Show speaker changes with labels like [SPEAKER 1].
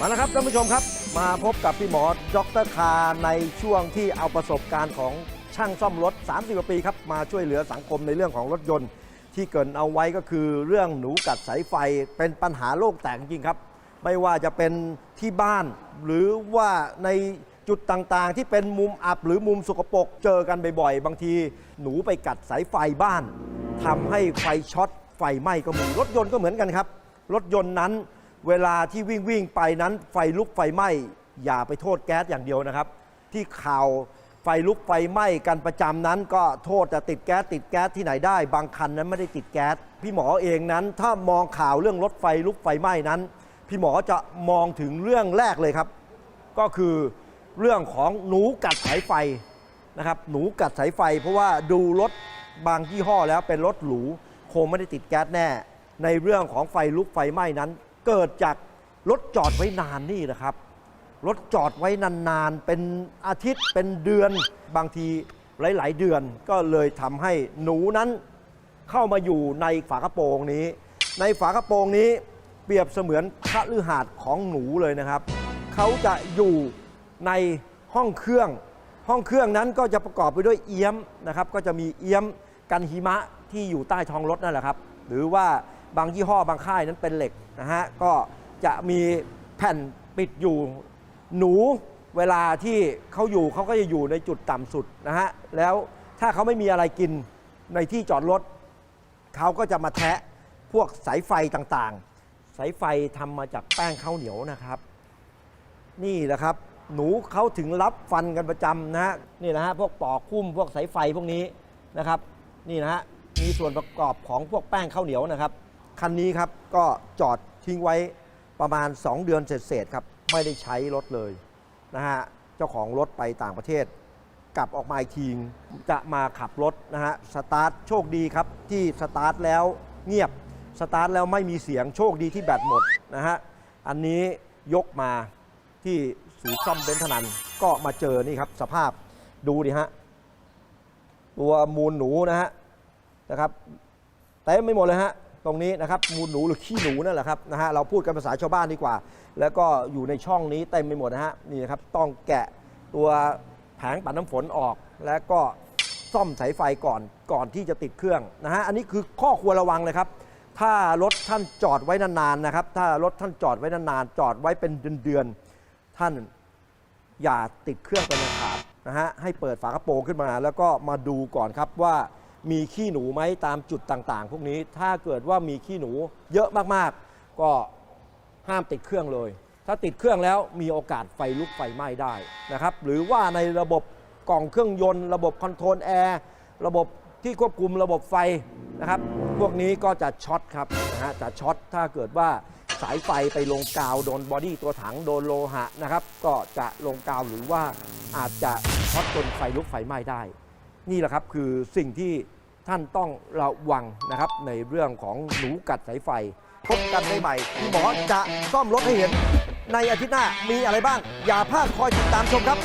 [SPEAKER 1] มาแล้วครับท่านผู้ชมครับ มาพบกับพี่หมอดรคาในช่วงที่เอาประสบการณ์ของช่างซ่อมรถ 30กว่าปีครับ มาช่วยเหลือสังคมในเรื่องของรถยนต์ ที่เกินเอาไว้ก็คือเรื่องหนูกัดสายไฟเป็นปัญหาโลกแตกจริงครับ ไม่ว่าจะเป็นที่บ้าน หรือว่าในจุดต่างๆ ที่เป็นมุมอับหรือมุมสกปรกเจอกันบ่อยๆ บางทีหนูไปกัดสายไฟบ้านทำให้ไฟช็อตไฟไหม้ก็มีรถยนต์ก็เหมือนกันครับ รถยนต์นั้น เวลาที่วิ่งวิ่งไปนั้นไฟลุกไฟไหม้อย่าไปโทษแก๊สอย่างเดียวนะครับ ที่ข่าวไฟลุกไฟไหม้กันประจำนั้น ก็โทษจะติดแก๊สติดแก๊สที่ไหนได้ บางคันนั้นไม่ได้ติดแก๊สพี่หมอเองนั้น ถ้ามองข่าวเรื่องรถไฟลุกไฟไหม้นั้น พี่หมอจะมองถึงเรื่องแรกเลยครับ ก็คือเรื่องของหนูกัดสายไฟนะครับหนูกัดสายไฟ เพราะว่าดูรถบางยี่ห้อแล้วเป็นรถหรูคงไม่ได้ติดแก๊สแน่ ในเรื่องของไฟลุกไฟไหม้นั้น เกิดจากรถจอดไว้นานนี่นะครับ รถจอดไว้นานๆ เป็นอาทิตย์เป็นเดือนบางทีหลาย ๆ เดือนก็เลยทำให้หนูนั้นเข้ามาอยู่ในฝากระโปรงนี้ ในฝากระโปรงนี้เปรียบเสมือนพระฤหัสของหนูเลยนะครับ เขาจะอยู่ในห้องเครื่อง ห้องเครื่องนั้นก็จะประกอบไปด้วยเอี้ยมนะครับ ก็จะมีเอี้ยมกันหิมะที่อยู่ใต้ท้องรถนั่นแหละครับ หรือว่า บางยี่ห้อบางค่ายนั้นเป็นเหล็กนะฮะก็จะมีแผ่นปิดอยู่หนูเวลาที่เขาอยู่เขาก็จะอยู่ในจุดต่ำสุดนะฮะแล้วถ้าเขาไม่มีอะไรกินในที่จอดรถเขาก็จะมาแทะพวกสายไฟต่างๆ สายไฟทำมาจากแป้งข้าวเหนียวนะครับ นี่แหละครับ หนูเขาถึงรับฟันกันประจำนะฮะนี่นะฮะพวกปอกคุ้มพวกสายไฟพวกนี้นะครับ นี่นะฮะมีส่วนประกอบของพวกแป้งข้าวเหนียวนะครับ คันนี้ครับก็จอดทิ้งไว้ประมาณ 2 เดือนเศษๆครับ ไม่ได้ใช้รถเลยนะฮะเจ้าของรถไปต่างประเทศ กลับออกมาอีกทีจะมาขับรถนะฮะสตาร์ทโชคดีครับที่สตาร์ทแล้วเงียบสตาร์ทแล้วไม่มีเสียงโชคดีที่แบตหมดนะฮะอันนี้ยกมาที่ศูนย์ซ่อมเบนซ์ธนันก็มาเจอนี่ครับสภาพดูดิฮะตัวมูลหนูนะฮะนะครับเต็มไม่หมดเลยฮะ ตรงนี้นะครับมูลหนูหรือขี้หนูนั่นแหละครับนะฮะเราพูดกันภาษาชาวบ้านดีกว่า แล้วก็อยู่ในช่องนี้เต็มไปหมดนะฮะนี่นะครับต้องแกะตัวแผงปัดน้ำฝนออก แล้วก็ซ่อมสายไฟก่อนก่อนที่จะติดเครื่องนะฮะอันนี้คือข้อควรระวังเลยครับ ถ้ารถท่านจอดไว้นานๆนะครับ ถ้ารถท่านจอดไว้นานๆจอดไว้เป็นเดือนๆท่านอย่าติดเครื่องเป็นขาดนะฮะให้เปิดฝากระโปรงขึ้นมา แล้วก็มาดูก่อนครับว่า มีขี้หนูไหมตามจุดต่างๆ พวกนี้ถ้าเกิดว่ามีขี้หนูเยอะมากๆ ก็ห้ามติดเครื่องเลย ถ้าติดเครื่องแล้วมีโอกาสไฟลุกไฟไหม้ได้นะครับ หรือว่าในระบบกล่องเครื่องยนต์ ระบบคอนโทรลแอร์ระบบที่ควบคุมระบบไฟนะครับ พวกนี้ก็จะช็อตครับนะฮะจะช็อตถ้าเกิดว่าสายไฟไปลงกาวโดนบอดี้ตัวถังโดนโลหะนะครับ ก็จะลงกาวหรือว่าอาจจะช็อตจนไฟลุกไฟไหม้ได้ นี่แหละครับคือสิ่งที่ ท่านต้องระวังนะครับในเรื่องของหนูกัดสายไฟ พบกันใหม่ๆพี่หมอจะซ่อมรถให้เห็น ในอาทิตย์หน้ามีอะไรบ้าง อย่าพลาดคอยติดตามชมครับ